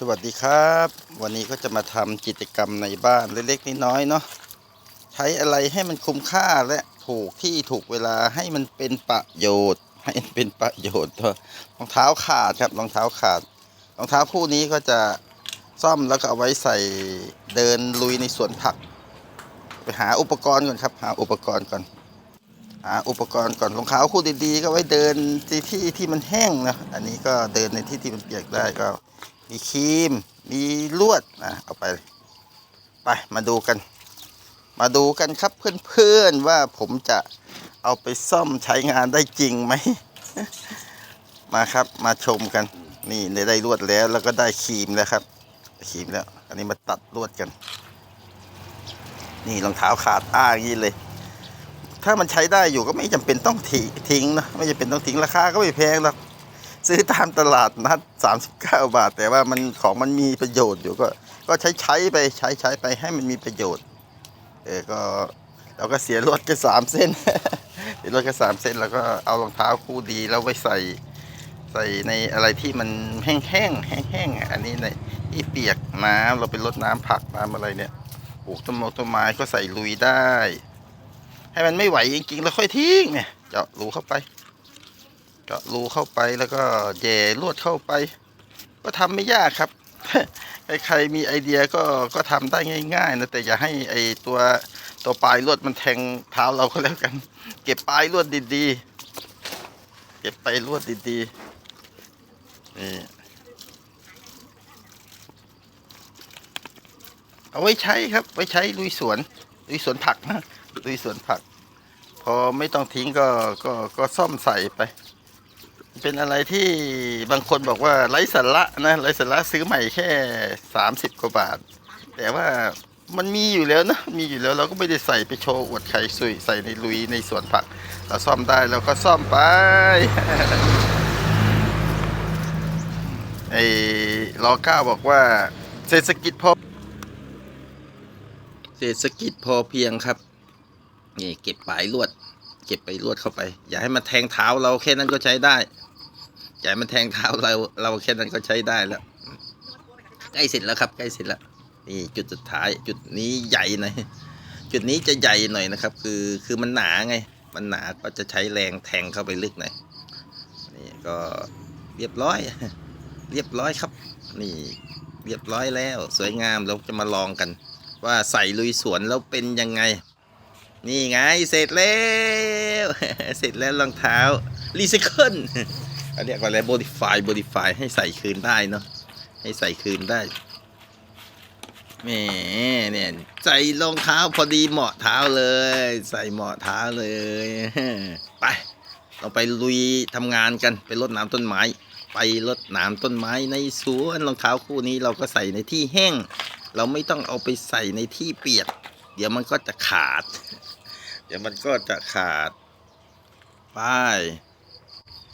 สวัสดีครับ วันนี้ก็จะมาทำกิจกรรมในบ้านเล็กๆน้อยๆเนาะใช้อะไรให้มันคุ้มค่าและถูกที่ถูกเวลาให้มันเป็นประโยชน์ ให้มันเป็นประโยชน์เถอะรองเท้าขาดครับรองเท้าขาดรองเท้าคู่นี้ก็จะซ่อมแล้วก็เอาไว้ใส่เดินลุยในสวนผัก ไปหาอุปกรณ์ก่อนครับ หาอุปกรณ์ก่อนหาอุปกรณ์ก่อนรองเท้าคู่ดีๆ ก็ไว้เดินที่ที่ที่มันแห้งนะอันนี้ก็เดินในที่ที่มันเปียกได้ก็ มีครีม มีลวดนะเอาไปไปมาดูกัน มาดูกันครับเพื่อนๆว่าผมจะเอาไปซ่อมใช้งานได้จริงไหม มาครับมาชมกัน นี่ได้ลวดแล้วแล้วก็ได้ครีมแล้วครับครีมแล้ว อันนี้มาตัดลวดกัน นี่รองเท้าขาดอ้าอย่างนี้เลย ถ้ามันใช้ได้อยู่ก็ไม่จำเป็นต้องทิ้งทิ้งนะไม่จำเป็นต้องทิ้งราคาก็ไม่แพงหรอก ซื้อตามตลาดนัด39 บาท แต่ว่ามันของมันมีประโยชน์อยู่ก็ก็ใช้ใช้ไปใช้ใช้ไปให้มันมีประโยชน์ เออก็เราก็เสียรถแค่สามเส้นเสียรถแค่สามเส้นแล้วก็เอารองเท้าคู่ดีแล้วไว้ใส่ใส่ในอะไรที่มันแห้งแห้งๆแห้งๆอะอันนี้ในที่เปียกน้ำเราไปรดน้ำผักน้ำอะไรเนี่ยปลูกต้นไม้ต้นไม้ก็ใส่ลุยได้ ให้มันไม่ไหวจริงๆแล้วค่อยทิ้งเนี่ยเจาะรูเข้าไป เจาะรูเข้าไปแล้วก็แย่ลวดเข้าไป ก็ทำไม่ยากครับ ใครมีไอเดียก็ก็ทำได้ง่าย ๆ นะแต่อย่าให้ไอตัวตัวปลายลวดมันแทงเท้าเราก็แล้วกัน เก็บปลายลวดดีๆ เก็บปลายลวดดีๆนี่เอาไว้ใช้ครับไว้ใช้ลุยสวนลุยสวนผักนะลุยสวนผัก พอไม่ต้องทิ้งก็ก็ก็ซ่อมใส่ไป เป็นอะไรที่บางคนบอกว่าไร้สาระนะไร้สาระซื้อใหม่แค่สามสิบกว่าบาท แต่ว่ามันมีอยู่แล้วนะมีอยู่แล้วเราก็ไม่ได้ใส่ไปโชว์อวดใครสุยใส่ในลุยในสวนผัก เราซ่อมได้เราก็ซ่อมไปไอ้ลอก้าบอกว่า เศรษฐกิจพอเศรษฐกิจพอเพียงครับนี่เก็บปลายลวด เก็บไปลวดเข้าไป อย่าให้มันแทงเท้าเราแค่นั้นก็ใช้ได้ อย่ามันแทงเท้าเราเราแค่นั้นก็ใช้ได้แล้ว ใกล้เสร็จแล้วครับ ใกล้เสร็จแล้วนี่จุดสุดท้ายจุดนี้ใหญ่หน่อยจุดนี้จะใหญ่หน่อยนะครับ คือคือมันหนาไง มันหนาก็จะใช้แรงแทงเข้าไปลึกหน่อยนี่ก็เรียบร้อย เรียบร้อยครับ นี่เรียบร้อยแล้ว สวยงามเราจะมาลองกัน ว่าใส่ลุยสวนแล้วเป็นยังไง นี่ไงเสร็จแล้ว เสร็จแล้วรองเท้ารีไซเคิล เรียกว่าอะไรโบดิฟายโบดิฟายให้ใส่คืนได้เนาะ ให้ใส่คืนได้ แหมเนี่ยใส่รองเท้าพอดีเหมาะเท้าเลย ใส่เหมาะเท้าเลย ไปเราไปลุยทำงานกันไปรดน้ำต้นไม้ ไปรดน้ำต้นไม้ในสวนรองเท้าคู่นี้เราก็ใส่ในที่แห้ง เราไม่ต้องเอาไปใส่ในที่เปียก เดี๋ยวมันก็จะขาด เดี๋ยวมันก็จะขาด ไป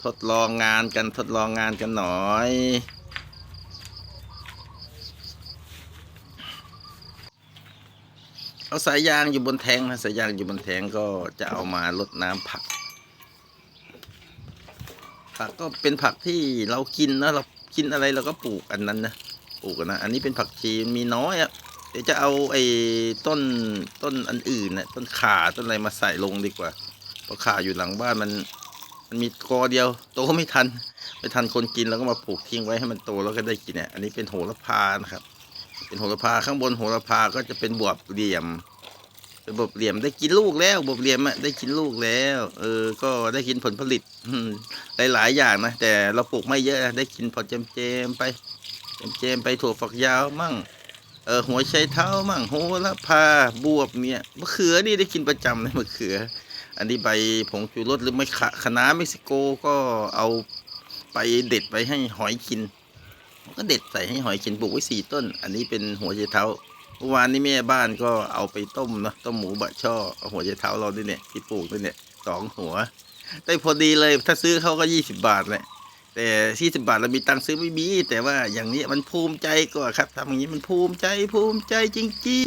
ทดลองงานกันทดลองงานกันหน่อย เอาสายยางอยู่บนแทงนะสายยางอยู่บนแทงก็จะเอามาลดน้ำผัก ผักก็เป็นผักที่เรากินนะเรากินอะไรเราก็ปลูกอันนั้นนะปลูกนะอันนี้เป็นผักชีมีน้อยอะเดี๋ยวจะเอาไอ้ต้นต้นอันอื่นนะต้นข่าต้นอะไรมาใส่ลงดีกว่าเพราะข่าอยู่หลังบ้านมัน มันมีกอเดียวโตไม่ทันไม่ทันคนกินแล้วก็มาปลูกทิ้งไว้ให้มันโตแล้วก็ได้กินเนี่ยอันนี้เป็นโหระพานะครับ เป็นโหระพาข้างบนโหระพาก็จะเป็นบวบเหลี่ยมเป็นบวบเหลี่ยมได้กินลูกแล้วบวบเหลี่ยมอะได้กินลูกแล้ว เออ ก็ได้กินผลผลิตอืหลายๆอย่างนะแต่เราปลูกไม่เยอะได้กินพอเจมเจมไปเจมเจมไปถั่วฝักยาวมั่งเออหัวไชเท้ามั่งโหระพาบวบเนี่ยมะเขือนี่ได้กินประจำเลยมะเขือ อันนี้ใบผงชูรสหรือไม่ขะคะนาเม็กซิโกก็เอาไปเด็ดไปให้หอยกินก็เด็ดใส่ให้หอยกินปลูกไว้สี่ต้น อันนี้เป็นหัวไชเท้าเมื่อวานนี้แม่บ้านก็เอาไปต้มนะต้มหมูบะช่อเอาหัวไชเท้าเราด้วยเนี่ยที่ปลูกด้วยเนี่ยสองหัวได้พอดีเลยถ้าซื้อเขาก็ยี่สิบบาทแหละแต่ที่สิบบาทเรามีตังค์ซื้อไม่มีแต่ว่าอย่างนี้มันภูมิใจกว่าครับทำอย่างนี้มันภูมิใจภูมิใจจริงๆ